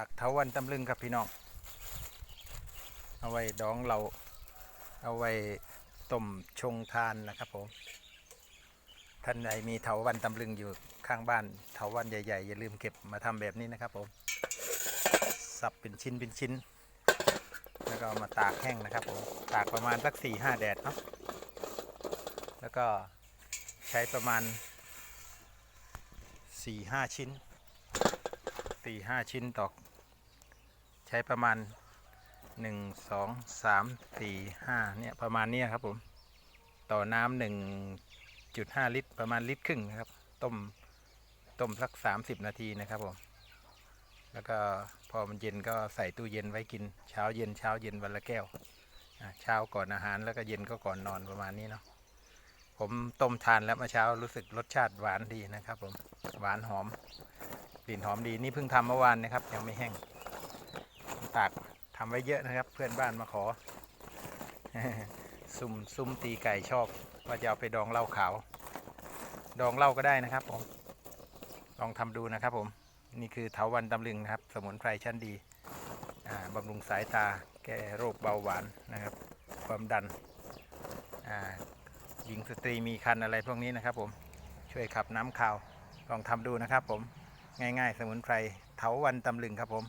ากเถาวันตำลึงครับพี่น้อง เอาไว้ดองเราเอาไว้ต้มชงทานนะครับผม ท่านใดมีเถาวันตำลึงอยู่ข้างบ้านเถาวันใหญ่ๆอย่าลืมเก็บมาทำแบบนี้นะครับผม สับเป็นชิ้นเป็นชิ้น แล้วก็มาตากแห้งนะครับผม ตากประมาณสักสี่ห้าแดดเนาะ แล้วก็ใช้ประมาณสี่ห้าชิ้น สี่ห้าชิ้นต่อ ใช้ประมาณหนึ่งสองสามสี่ห้าเนี่ยประมาณนี้ครับผม ต่อน้ำหนึ่งจุดห้าลิตร ประมาณลิตรครึ่งนะครับ ต้มต้มสักสามสิบนาทีนะครับผม แล้วก็พอมันเย็นก็ใส่ตู้เย็นไว้กินเช้าเย็นเช้าเย็นวันละแก้วเช้าก่อนอาหารแล้วก็เย็นก็ก่อนนอนประมาณนี้เนาะ ผมต้มทานแล้วเมื่อเช้ารู้สึกรสชาติหวานดีนะครับผมหวานหอมกลิ่นหอมดีนี่เพิ่งทำเมื่อวานนะครับ ยังไม่แห้งตากทำไว้เยอะนะครับ เพื่อนบ้านมาขอ ซุ่มซุ่มตีไก่ชอบว่าจะเอาไปดองเหล้าขาว ดองเหล้าก็ได้นะครับผมลองทำดูนะครับผมนี่คือเถาวันตำลึงนะครับ สมุนไพรชั้นดีอ่าบำรุงสายตา แก้โรคเบาหวานนะครับ ความดันอ่า ญิงสตรีมีคันอะไรพวกนี้นะครับ ผมช่วยขับน้ำขาวลองทำดูนะครับ ผมง่าย ๆ สมุนไพรเถาวันตำลึงครับผม